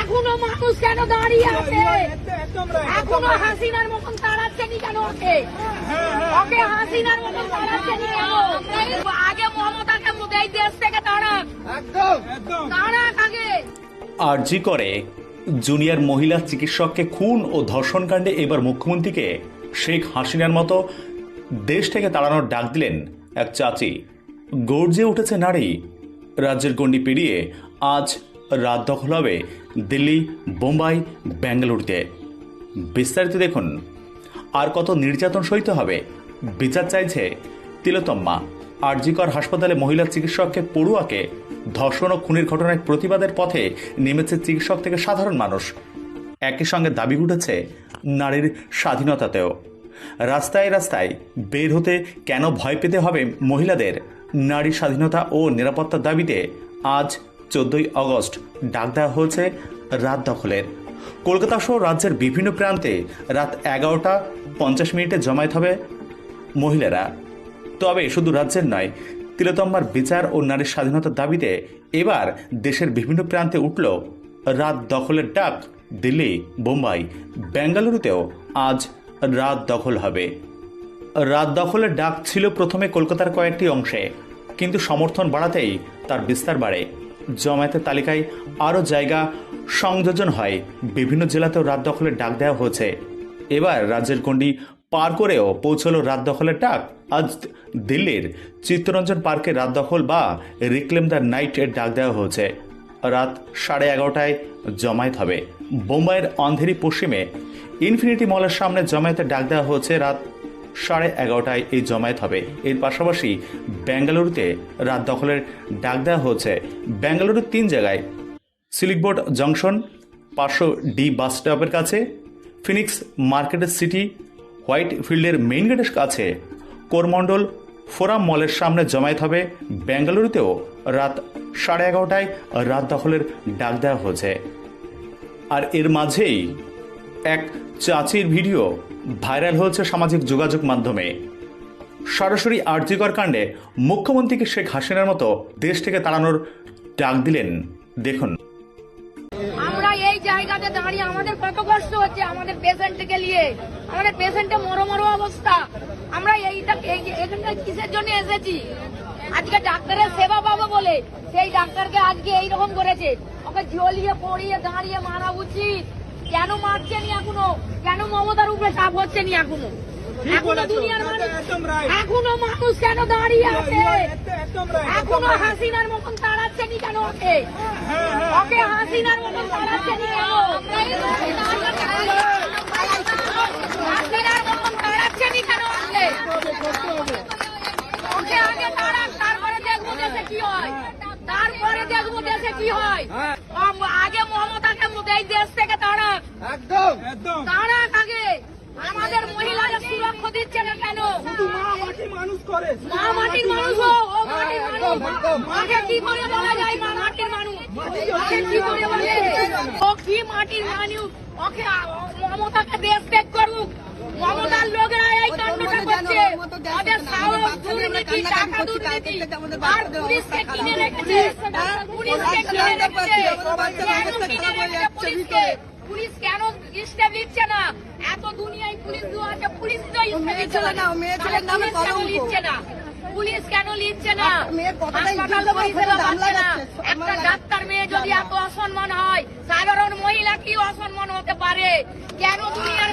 এখনও মানুষ কেন দাঁড়িয়ে আছে? এখনও হাসিনার মতন তাড়াচ্ছে কেন ওকে? ওকে হাসিনার মতন তাড়াচ্ছে কেন? আগে মমতাকে এই দেশ থেকে তাড়াক একদম। একদম। তাড়াক আগে আরজি করে জুনিয়র মহিলা চিকিৎসককে খুন ও ধর্ষণ কাণ্ডে এবার মুখ্যমন্ত্রীকে শেখ হাসিনার মতো দেশ থেকে তাড়ানোর ডাক দিলেন এক চাচি। গর্জে উঠেছে নারী। রাজ্যের গণ্ডি পেরিয়ে আজ রাত দখল হবে দিল্লি, বোম্বাই বেঙ্গালুরুতে বিস্তারিত দেখুন। আর কত নির্যাতন সইতে হবে? বিচার চাইছে তিলোতম্মা আরজিকর হাসপাতালে মহিলা চিকিৎসককে পড়ুয়াকে ধর্ষণ ও খুনের ঘটনায় প্রতিবাদের পথে নেমেছে চিকিৎসক থেকে সাধারণ মানুষ। একই সঙ্গে দাবি উঠেছে নারীর স্বাধীনতাতেও। রাস্তায় রাস্তায় বের হতে কেন ভয় পেতে হবে মহিলাদের? নারী স্বাধীনতা ও নিরাপত্তার দাবিতে আজ চোদ্দই আগস্ট ডাক দেওয়া হয়েছে রাত দখলের কলকাতা সহ রাজ্যের বিভিন্ন প্রান্তে রাত এগারোটা পঞ্চাশ মিনিটে জমায়েত হবে মহিলারা। তবে শুধু রাজ্যের নয় তিলোতম্মার বিচার ও নারীর স্বাধীনতার দাবিতে এবার দেশের বিভিন্ন প্রান্তে উঠল রাত দখলের ডাক। দিল্লি, বোম্বাই, বেঙ্গালুরুতেও আজ রাত দখল হবে। রাত দখলের ডাক ছিল প্রথমে কলকাতার কয়েকটি অংশে, কিন্তু সমর্থন বাড়াতেই তার বিস্তার বাড়ে। জমায়েতের তালিকায় আরও জায়গা সংযোজন হয়। বিভিন্ন জেলাতেও রাত দখলের ডাক দেওয়া হয়েছে। এবার রাজ্যের গণ্ডি পার করেও পৌঁছলো রাত দখলের ডাক। আজ দিল্লির চিত্তরঞ্জন পার্কে রাত দখল বা রিক্লেম দ্য নাইট এর ডাক দেওয়া হয়েছে। রাত সাড়ে এগারোটায় জমায়েত হবে। বোম্বাইয়ের অন্ধেরি পশ্চিমে ইনফিনিটি মলের সামনে জমায়েতের ডাক দেওয়া হয়েছে রাত সাড়ে এগারোটায় এই জমায়েত হবে। এর পাশাপাশি বেঙ্গালুরুতে রাত দখলের ডাক দেওয়া হয়েছে। বেঙ্গালুরুর তিন জায়গায় সিলিকবোর্ড জংশন পাঁচশো ডি বাস স্টপের কাছে, ফিনিক্স মার্কেটের সিটি, হোয়াইট ফিল্ডের মেইন গেটের কাছে। কোরমণ্ডল ফোরাম মলের সামনে জমায়েত হবে। বেঙ্গালুরুতেও রাত সাড়ে এগারোটায় রাত দখলের ডাক দেওয়া হয়েছে। আর এর মাঝেই এক চাচির ভিডিও ভাইরাল হয়েছে সামাজিক যোগাযোগ মাধ্যমে। সরাসরি আর্যিকর কাণ্ডে মুখ্যমন্ত্রীকে শেখ হাসিনার মতো দেশ থেকে তাড়ানোর ডাক দিলেন। দেখুন। আমরা এই জায়গাতে দাঁড়িয়ে আমাদের কত কষ্ট হচ্ছে আমাদের পেশেন্টকে নিয়ে। আমাদের পেশেন্টের মরো মরো অবস্থা। আমরা এইটা এই- এখানটা কিসের জন্য এসেছি? আজকে ডাক্তারের সেবা পাবো বলে সেই ডাক্তারকে আজকে এইরকম করেছে। ওকে জ্বলিয়ে পড়িয়ে দাঁড়িয়ে মারা উচিত। কেন মারছেনি এখনও? কেন মমতার উপরে চাপ হচ্ছে নি এখনও? এখনও দুনিয়ার মানুষ এখনও মানুষ কেন দাঁড়িয়ে আছে? এখনও হাসিনার মতন তাড়াচ্ছে নি কেন ওকে? ওকে হাসিনার মতন তাড়াচ্ছে নি কেন? হাসিনার মতন তাড়াচ্ছে কেন ওকে? ওকে আগে তাড়াক তারপরে দেখব দেশে কি হয়। তারপরে দেখব দেশে কি হয় আম- আগে মমতাকে মুদে এই দেশ থেকে তাড়াক আমাদের মহিলারা সুরক্ষা দিচ্ছে না কেন? শুধু মা মাটি মানুষ করে। মা মাটির মানুষ ও ও মাটির মানুষ। মাকে কি করে বলা যায় মা মাটির মানুষ? মাকে কি করে বলে? ও কি মাটির মানুষ? ওকে মমতাকে দেশ ত্যাগ করুক। মমতার লোকেরা এই কাণ্ডটা করছে। ওদের সাহস দুর্নীতি টাকা দুর্নীতি। আর পুলিশকে কিনে রেখেছে পুলিশকে কিনে রেখেছে। ছেলে নাও মেয়ে ছেলের নামে কলঙ্ক পুলিশ কেন নিচ্ছে না? একটা ডাক্তার মেয়ে যদি এত অসম্মান হয় সাধারণ মহিলা কি অসম্মান হতে পারে? কেন দুনিয়ার